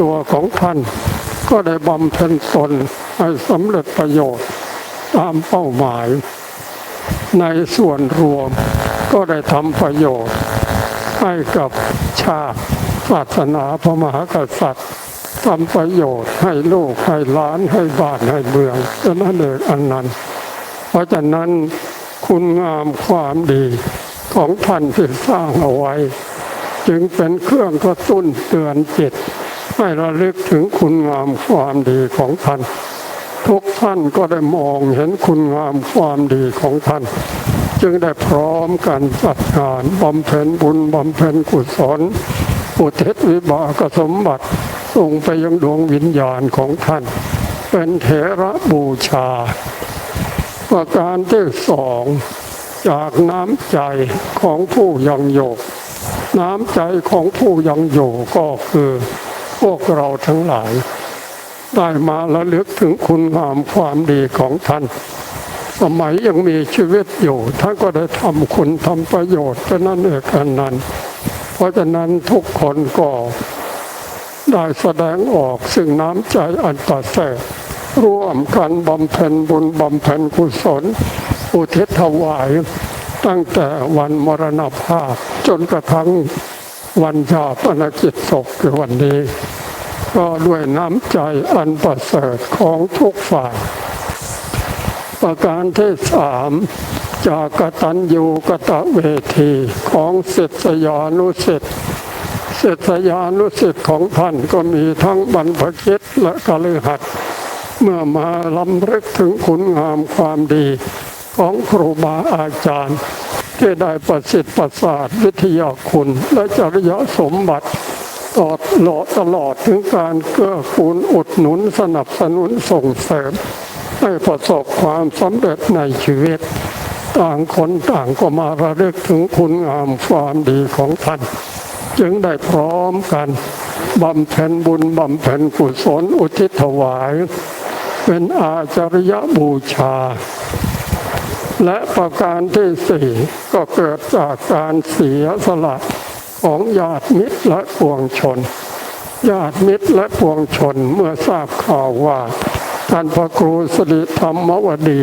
ตัวของท่าน ก็ได้บำเพ็ญตนให้สำเร็จประโยชน์ตามเป้าหมาย ในส่วนรวมก็ได้ทำประโยชน์ ให้กับชาติศาสนาพระมหากษัตริย์ทำประโยชน์ให้ลูกให้ล้านให้บ้านให้เมืองฉะนั้นเองอันนั้น เพราะฉะนั้นคุณงามความดีของท่านที่สร้างเอาไว้ จึงเป็นเครื่องกระตุ้นเตือนจิต ให้ระลึกถึงคุณงามความดีของท่าน ทุกท่านก็ได้มองเห็นคุณงามความดีของท่าน จึงได้พร้อมกันจัดงานบำเพ็ญบุญบำเพ็ญกุศลอุทิศวิบากสมบัติส่งไปยังดวงวิญญาณของท่าน เป็นเถระบูชา ประการที่สองจากน้ำใจของผู้ยังอยู่น้ำใจของผู้ยังอยู่ก็คือ วกเราทั้งหลาย ได้มาระลึกถึงคุณงามความดีของท่าน สมัยยังมีชีวิตอยู่ ท่านก็ได้ทำคุณทำประโยชน์ฉะนั้นเอกอันนั้น เพราะฉะนั้นทุกคนก็ได้แสดงออกซึ่งน้ำใจอันประเสริฐร่วมกันบำเพ็ญบุญบำเพ็ญกุศล อุทิศถวาย ตั้งแต่วันมรณภาพจนกระทั่งวันชาปนกิจศพคือวันนี้ ก็ด้วยน้ำใจอันประเสริฐของทุกฝ่าย ประการที่สามจากกตัญญูกตเวทีของศิษยานุศิษย์ศิษยานุศิษย์ของท่านก็มีทั้งบรรพชิตและกฤหัสถ์เมื่อมาลำลึกถึงคุณงามความดีของครูบาอาจารย์ ที่ได้ประสิทธิ์ประสาทวิทยาคุณและจริยสมบัติ ตอดหลอดตลอดถึงการเกื้อกูลอุดหนุนสนับสนุนส่งเสริม ให้ประสบความสำเร็จในชีวิต ต่างคนต่างก็มาระลึกถึงคุณงามความดีของท่าน จึงได้พร้อมกันบำเพ็ญบุญบำเพ็ญกุศลอุทิศถวาย เป็นอาจริยบูชา และประการที่สี่ก็เกิดจากการเสียสละ ของญาติมิตรและปวงชน ญาติมิตรและปวงชนเมื่อทราบข่าวว่า ท่านพระครูสริธรรมวดี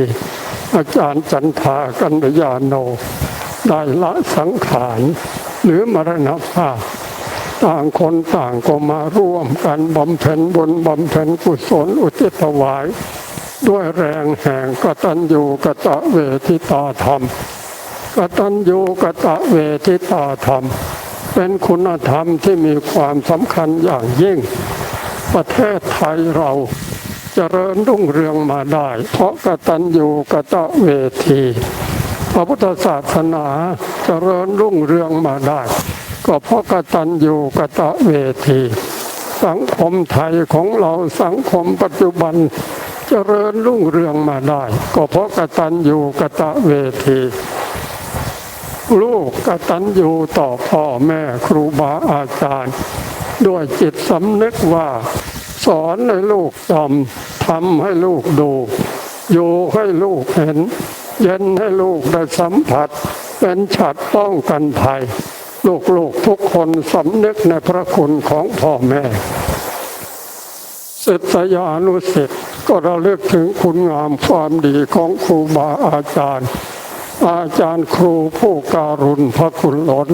อาจารย์จันทากันยญาโน ได้ละสังขารหรือมรณภาพต่างคนต่างก็มาร่วมกันบำเพ็ญบุญบำเพ็ญกุศลอุทิศถวาย ด้วยแรงแห่งกตัญญูกตะเวทิตาธรรมกตัญญูกตะเวทิตาธรรม เป็นคุณธรรมที่มีความสำคัญอย่างยิ่ง ประเทศไทยเราจเจริญรุ่งเรืองมาได้ เพราะกตัญญูกตะเวที พระพุทธศาสนาเจริญรุ่งเรืองมาได้ ก็เพราะกตัญญูกตะเวที สังคมไทยของเราสังคมปัจจุบันเจริญรุ่งเรืองมาได้ ก็เพราะกตัญญูกตะเวที ลูกกตัญญูต่อพ่อแม่ครูบาอาจารย์ ด้วยจิตสำนึกว่า สอนให้ลูกจำทำให้ลูกดูอยู่ให้ลูกเห็น เย็นให้ลูกได้สัมผัส เป็นฉัดป้องกันภัย ลูกๆทุกคนสำนึกในพระคุณของพ่อแม่ศิษยานุศิษย์ก็ระลึกถึงคุณงามความดีของครูบาอาจารย์ อาจารย์ครูผู้การุณพระคุณล้น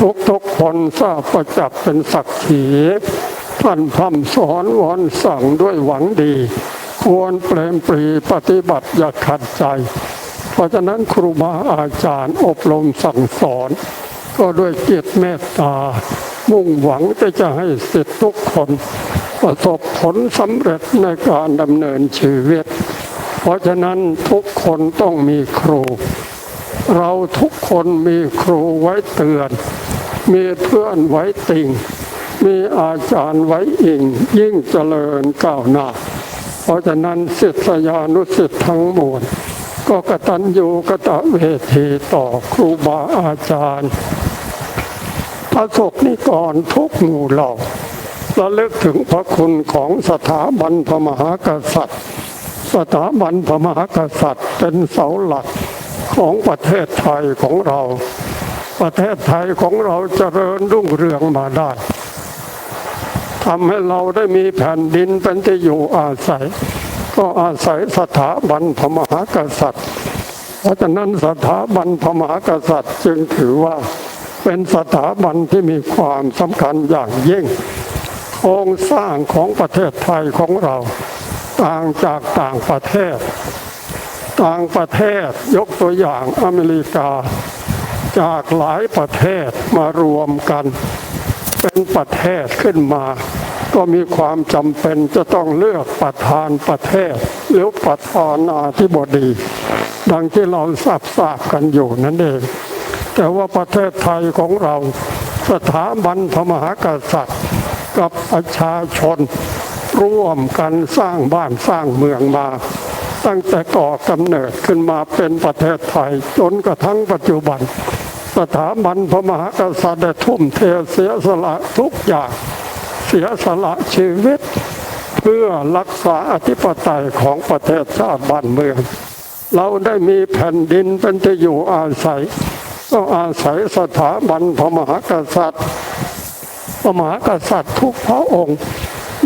ทุกทุกคนทราบประจักษ์เป็นสักขีท่านพร่ำสอนวอนสั่งด้วยหวังดี ควรเปลมปรีปฏิบัติอย่าขัดใจ เพราะฉะนั้นครูบาอาจารย์อบรมสั่งสอน ก็ด้วยเกียรติเมตตา มุ่งหวังที่จะให้สิทธิทุกคน ประสบผลสำเร็จในการดำเนินชีวิต เพราะฉะนั้นทุกคนต้องมีครู เราทุกคนมีครูไว้เตือน มีเพื่อนไว้ติงมีอาจารย์ไว้อิง ยิ่งเจริญก้าวหน้า เพราะฉะนั้นศิษยานุศิษย์ทั้งมวลก็กตัญญูกะตะเวทีต่อครูบาอาจารย์พระสกนิกรทุกหมู่เหล่าระลึกถึงพระคุณของสถาบันพระมหากษัตริย์ สถาบันพระมหากษัตริย์เป็นเสาหลัก ของประเทศไทยของเรา ประเทศไทยของเราจเจริญรุ่งเรืองมาได้ทำให้เราได้มีแผ่นดินเป็นที่อยู่อาศัย ก็อาศัยสถาบันพระมหากษัตริย์ เพราะฉะนั้นสถาบันพระมหากษัตริย์จึงถือว่าเป็นสถาบันที่มีความสำคัญอย่างยิ่งโครงสร้างของประเทศไทยของเรา ต่างจากต่างประเทศ ต่างประเทศยกตัวอย่างอเมริกา จากหลายประเทศมารวมกัน เป็นประเทศขึ้นมา ก็มีความจำเป็นจะต้องเลือกประธานประเทศ หรือประธานาธิบดี ดังที่เราทราบทราบกันอยู่นั่นเอง แต่ว่าประเทศไทยของเราสถาบันพระมหากษัตริย์ กับประชาชนร่วมกันสร้างบ้านสร้างเมืองมา ตั้งแต่ก่อกำเนิดขึ้นมาเป็นประเทศไทย จนกระทั่งปัจจุบัน สถาบันพระมหากษัตริย์ทุ่มเทเสียสละทุกอย่าง เสียสละชีวิต เพื่อรักษาอธิปไตยของประเทศชาติบ้านเมือง เราได้มีแผ่นดินเป็นที่อยู่อาศัยก็อาศัยสถาบันพระมหากษัตริย์พระมหากษัตริย์ทุกพระองค์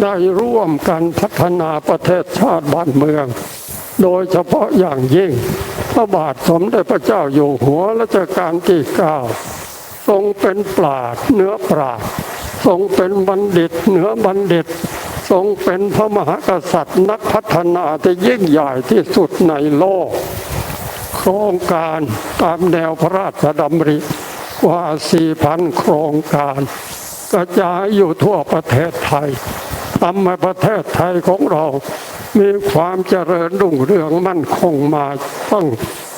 ได้ร่วมกันพัฒนาประเทศชาติบ้านเมือง โดยเฉพาะอย่างยิ่ง พระบาทสมเด็จพระเจ้าอยู่หัวรัชกาลที่เก้าทรงเป็นปราดเนื้อปราดทรงเป็นบัณฑิตเหนือบัณฑิต ทรงเป็นพระมหากษัตริย์นักพัฒนาที่ยิ่งใหญ่ที่สุดในโลก โครงการตามแนวพระราชดำริกว่า 4,000 โครงการ กระจายอยู่ทั่วประเทศไทยทำให้ประเทศไทยของเรา มีความเจริญรุ่งเรืองมั่นคงมาตั้ง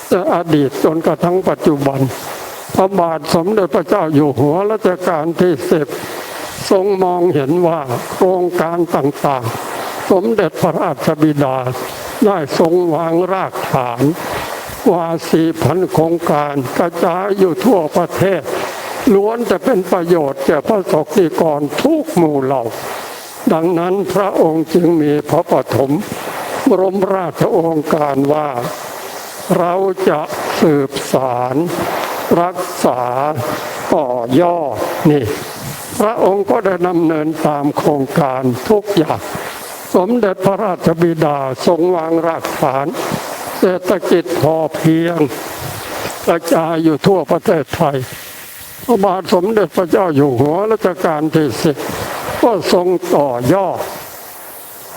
แต่อดีตจนกระทั่งปัจจุบัน พระบาทสมเด็จพระเจ้าอยู่หัวรัชกาลที่สิบทรงมองเห็นว่าโครงการต่างๆ สมเด็จพระราชบิดาได้ทรงวางรากฐานกว่าสี่พันโครงการกระจายอยู่ทั่วประเทศ ล้วนจะเป็นประโยชน์แก่พระสกนิกรทุกหมู่เหล่า ดังนั้นพระองค์จึงมีพระปฐมบรมราชโองการว่า เราจะสืบสารรักษาต่อยอดนี่ พระองค์ก็ได้ดำเนินตามโครงการทุกอย่าง สมเด็จพระราชบิดาทรงวางรากฐาน เศรษฐกิจพอเพียงกระจายอยู่ทั่วประเทศไทยพระบาทสมเด็จพระเจ้าอยู่หัวรัชกาลที่สิบ ก็ทรงต่อยอด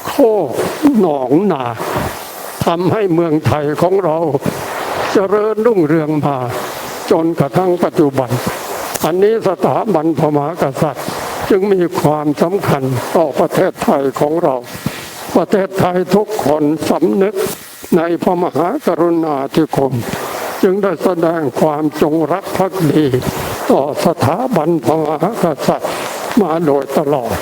โคกหนองนาทำให้เมืองไทยของเราเจริญรุ่งเรืองมาจนกระทั่งปัจจุบัน อันนี้สถาบันพระมหากษัตริย์ จึงมีความสำคัญต่อประเทศไทยของเรา ประเทศไทยทุกคนสำนึกในพระมหากรุณาธิคุณจึงได้แสดงความจงรักภักดี ต่อสถาบันพระมหากษัตริย์ มาโดยตลอด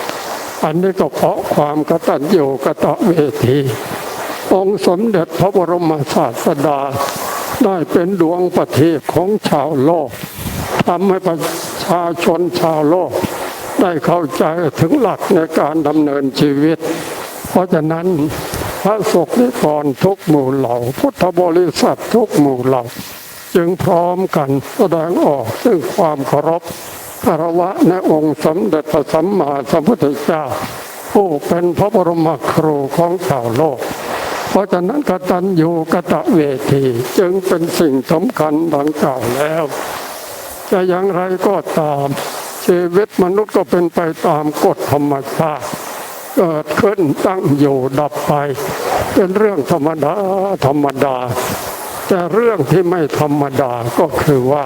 อันนี้ก็เพราะความกตัญญูกะตะเวที องค์สมเด็จพระบรมศาสดา ได้เป็นดวงประทีปของชาวโลกทำให้ประชาชนชาวโลก ได้เข้าใจถึงหลักในการดำเนินชีวิต เพราะฉะนั้นพระสกนิกรทุกหมู่เหล่า พุทธบริษัททุกหมู่เหล่า จึงพร้อมกันแสดงออกซึ่งความเคารพ คารวะในองค์สมเด็จพระสัมมาสัมพุทธเจ้า ผู้เป็นพระบรมครูของชาวโลก เพราะฉะนั้นกตัญญูกตเวทีจึงเป็นสิ่งสำคัญดังกล่าวแล้วจะอย่างไรก็ตามชีวิตมนุษย์ก็เป็นไปตามกฎธรรมชาติเกิดขึ้นตั้งอยู่ดับไป เป็นเรื่องธรรมดาธรรมดา แต่เรื่องที่ไม่ธรรมดาก็คือว่า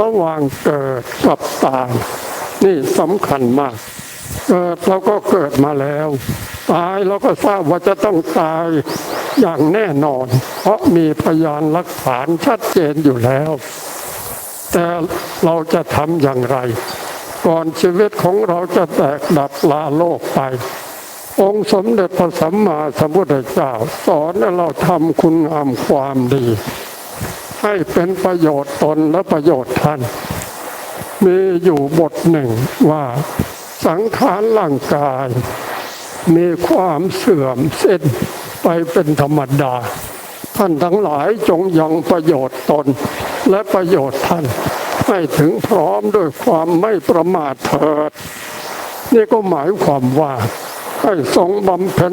ระหว่างเกิดกับตาย นี่สำคัญมาก เกิดเราก็เกิดมาแล้ว ตายเราก็ทราบว่าจะต้องตายอย่างแน่นอน เพราะมีพยานหลักฐานชัดเจนอยู่แล้ว แต่เราจะทำอย่างไร ก่อนชีวิตของเราจะแตกดับลาโลกไป องค์สมเด็จพระสัมมาสัมพุทธเจ้า สอนให้เราทำคุณงามความดี ให้เป็นประโยชน์ตนและประโยชน์ท่าน มีอยู่บทหนึ่งว่าสังขารร่างกาย มีความเสื่อมสิ้นไปเป็นธรรมดา ท่านทั้งหลายจงยังประโยชน์ตนและประโยชน์ท่าน ให้ถึงพร้อมด้วยความไม่ประมาทเถิด นี่ก็หมายความว่าให้ทรงบำเพ็ญ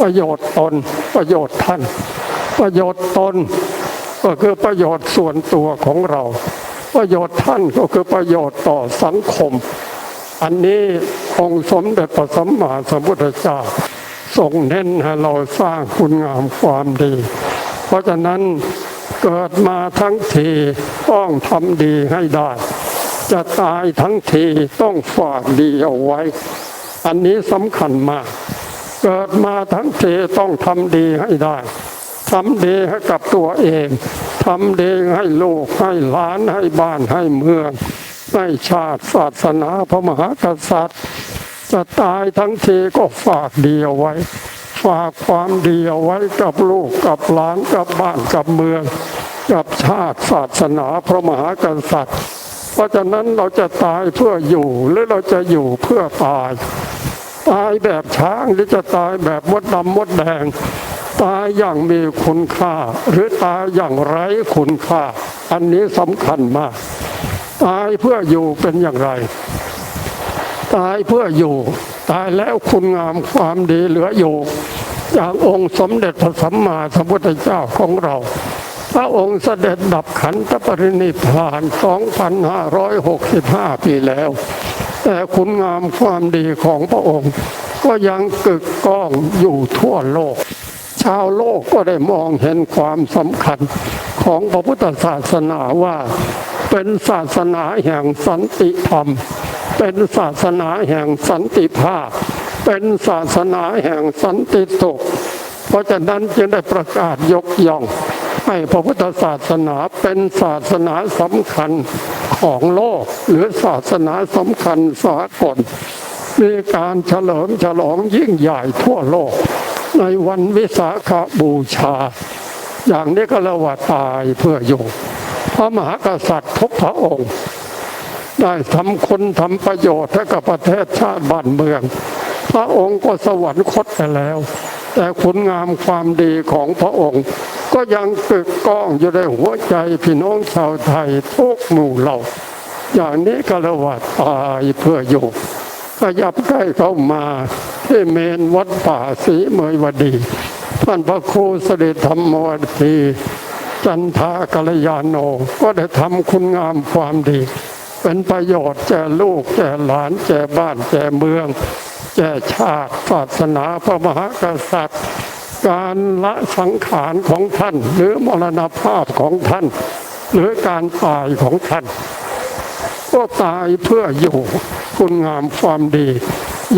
ประโยชน์ตนประโยชน์ท่าน ประโยชน์ตน ก็คือประโยชน์ส่วนตัวของเรา ประโยชน์ท่านก็คือประโยชน์ต่อสังคม อันนี้องค์สมเด็จพระสัมมาสัมพุทธเจ้าทรงเน้นให้เราสร้างคุณงามความดี เพราะฉะนั้นเกิดมาทั้งทีต้องทำดีให้ได้ จะตายทั้งทีต้องฝากดีเอาไว้ อันนี้สำคัญมาก เกิดมาทั้งทีต้องทำดีให้ได้ ทำดีให้กับตัวเองทำดีให้ลูกให้หลานให้บ้านให้เมือง ให้ชาติศาสนาพระมหากษัตริย์ จะตายทั้งทีก็ฝากดีเอาไว้ ฝากความดีเอาไว้กับลูกกับหลานกับบ้านกับเมือง กับชาติศาสนาพระมหากษัตริย์ เพราะฉะนั้นเราจะตายเพื่ออยู่หรือเราจะอยู่เพื่อตาย ตายแบบช้างหรือจะตายแบบมดดำมดแดง ตายอย่างมีคุณค่า หรือตายอย่างไร้คุณค่า อันนี้สำคัญมาก ตายเพื่ออยู่เป็นอย่างไร ตายเพื่ออยู่ ตายแล้วคุณงามความดีเหลืออยู่อย่างองค์สมเด็จพระสัมมาสัมพุทธเจ้าของเรา พระองค์เสด็จดับขันธปรินิพพาน 2,565 ปีแล้ว แต่คุณงามความดีของพระองค์ ก็ยังกึกก้องอยู่ทั่วโลก ชาวโลกก็ได้มองเห็นความสำคัญของพระพุทธศาสนาว่า เป็นศาสนาแห่งสันติธรรม เป็นศาสนาแห่งสันติภาพ เป็นศาสนาแห่งสันติสุข เพราะฉะนั้นจึงได้ประกาศยกย่อง ให้พระพุทธศาสนาเป็นศาสนาสำคัญของโลก หรือศาสนาสำคัญสากลมีการเฉลิมฉลองยิ่งใหญ่ทั่วโลก ในวันวิสาขบูชา อย่างนี้ก็เรียกว่าตายเพื่ออยู่พระมหากษัตริย์ทุกพระองค์ ได้ทำคุณทำประโยชน์ให้กับประเทศชาติบ้านเมือง พระองค์ก็สวรรคตไปแล้ว แต่คุณงามความดีของพระองค์ ก็ยังกึกก้องอยู่ในหัวใจพี่น้องชาวไทยทุกหมู่เหล่า อย่างนี้ก็เรียกว่าตายเพื่ออยู่ขยับใกล้เข้ามา ที่เมนวัดป่าศรีเมยวดี ท่านพระครูเสด็จธรรมวัตีจันทากัลยาโน ก็ได้ทำคุณงามความดี เป็นประโยชน์แก่ลูกแก่หลานแก่บ้านแก่เมืองแก่ชาติศาสนาพระมหากษัตริย์ การละสังขารของท่าน หรือมรณภาพของท่าน หรือการตายของท่าน ก็ตายเพื่ออยู่คุณงามความดี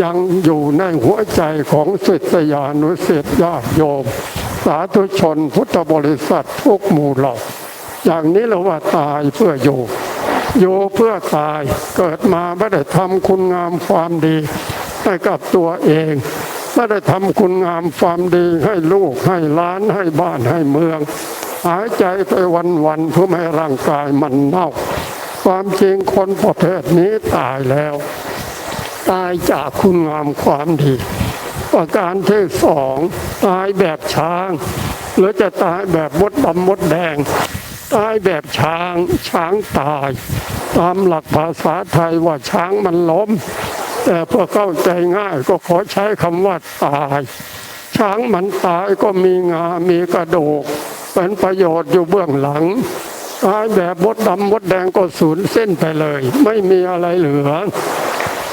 ยังอยู่ในหัวใจของศิษยานุศิษยาโยม สาธุชนพุทธบริษัททุกหมู่เหล่า อย่างนี้เราว่าตายเพื่ออยู่ อยู่เพื่อตายเกิดมาไม่ได้ทำคุณงามความดีให้กับตัวเองไม่ได้ทำคุณงามความดีให้ลูกให้หล้านให้บ้านให้เมือง หายใจไปวันๆเพื่อไม่ให้ร่างกายมันเน่า ความจริงคนประเภทนี้ตายแล้ว ตายจากคุณงามความดี ประการที่สองตายแบบช้าง หรือจะตายแบบมดดำมดแดง ตายแบบช้างช้างตาย ตามหลักภาษาไทยว่าช้างมันล้ม แต่เพื่อเข้าใจง่ายก็ขอใช้คำว่าตาย ช้างมันตายก็มีงา มีกระดูกเป็นประโยชน์อยู่เบื้องหลังตายแบบมดดำมดแดงก็สูญเส้นไปเลย ไม่มีอะไรเหลือ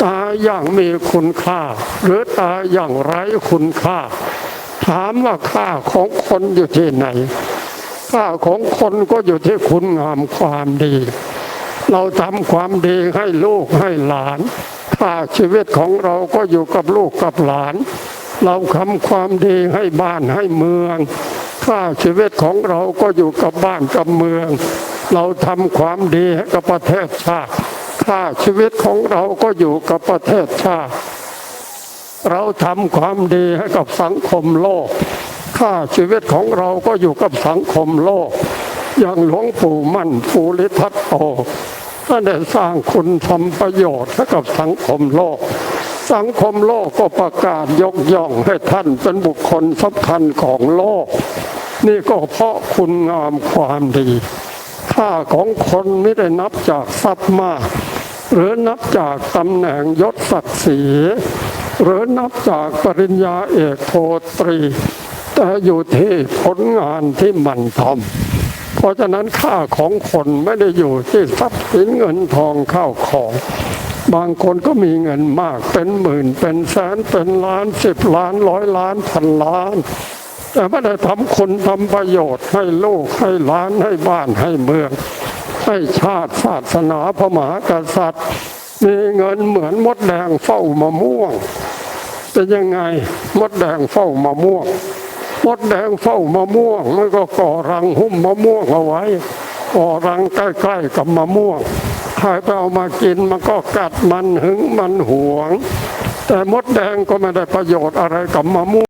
ตายอย่างมีคุณค่า หรือตายอย่างไร้คุณค่า ถามว่าค่าของคนอยู่ที่ไหน ค่าของคนก็อยู่ที่คุณงามความดี เราทำความดีให้ลูกให้หลาน ค่าชีวิตของเราก็อยู่กับลูกกับหลาน เราทำความดีให้บ้านให้เมือง ค่าชีวิตของเราก็อยู่กับบ้านกับเมือง เราทำความดีให้กับประเทศชาติ ค่าชีวิตของเราก็อยู่กับประเทศชาติ เราทำความดีให้กับสังคมโลก ค่าชีวิตของเราก็อยู่กับสังคมโลก อย่างหลวงปู่มั่นฟูริทัตโตท่านได้สร้างคุณทำประโยชน์ให้กับสังคมโลก สังคมโลกก็ประกาศยกย่องให้ท่านเป็นบุคคลสำคัญของโลก นี่ก็เพราะคุณงามความดีค่าของคนไม่ได้นับจากทรัพย์มาก หรือนับจากตำแหน่งยศศักดิ์ศรีหรือนับจากปริญญาเอกโทตรี แต่อยู่ที่ผลงานที่มันทำเพราะฉะนั้นค่าของคนไม่ได้อยู่ที่ทรัพย์สินเงินทองเข้าของ บางคนก็มีเงินมากเป็นหมื่น เป็นแสนเป็นล้านสิบล้านร้อยล้านพันล้าน แต่ไม่ได้ทำคุณทำประโยชน์ให้โลกให้ล้านให้บ้านให้เมือง ให้ชาติศาสนาพระมหากษัตริย์ มีเงินเหมือนมดแดงเฝ้ามะม่วงเป็นยังไงมดแดงเฝ้ามะม่วงมดแดงเฝ้ามะม่วงมันก็ก่อรังหุ้มมะม่วงเอาไว้ก่อรังใกล้ๆกับมะม่วงใครไปเอามากินมันก็กัดมันหึงมันหวง แต่มดแดงก็ไม่ได้ประโยชน์อะไรกับมะม่วง